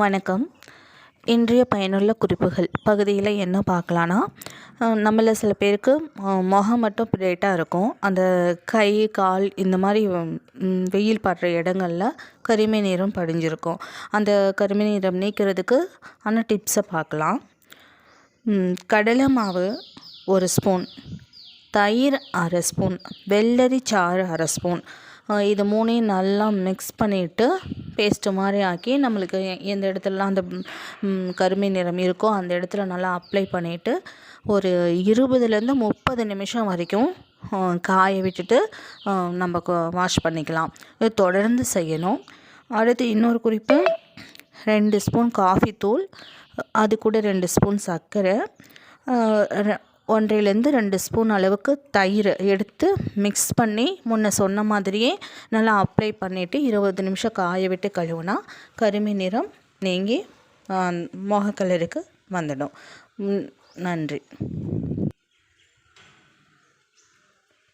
வணக்கம். இன்றைய பயனுள்ள குறிப்புகள். பகுதியில் என்ன பார்க்கலான்னா நம்மள சில பேருக்கு முகம் மட்டும் பிரைட்டாக இருக்கும். அந்த கை கால் இந்த மாதிரி வெயில் படுற இடங்களில் கருமை நிறம் படிஞ்சிருக்கும். அந்த கருமை நிறம் நீக்கிறதுக்கு ஆன டிப்ஸை பார்க்கலாம். கடலை மாவு ஒரு ஸ்பூன் தயிர் அரை ஸ்பூன் வெள்ளரி சாறு அரை ஸ்பூன் இது மூணையும் நல்லா மிக்ஸ் பண்ணிவிட்டு பேஸ்ட்டு மாதிரி ஆக்கி நம்மளுக்கு எ- எந்த இடத்துலலாம் அந்த கருமை நிறம் இருக்கோ அந்த இடத்துல நல்லா அப்ளை பண்ணிவிட்டு ஒரு இருபதுலேருந்து முப்பது நிமிஷம் வரைக்கும் காய விட்டுட்டு நம்ம வாஷ் பண்ணிக்கலாம். இது தொடர்ந்து செய்யணும். அடுத்து இன்னொரு குறிப்பு ரெண்டு ஸ்பூன் காஃபி தூள் அது கூட ரெண்டு ஸ்பூன் சர்க்கரை ஒன்றையிலேருந்து ரெண்டு ஸ்பூன் அளவுக்கு தயிர் எடுத்து மிக்ஸ் பண்ணி முன்ன சொன்ன மாதிரியே நல்லா அப்ளை பண்ணிவிட்டு இருபது நிமிஷம் காய விட்டு கழுவுனா கருமை நிறம் நீங்கி முக கலருக்கு வந்துடும். நன்றி.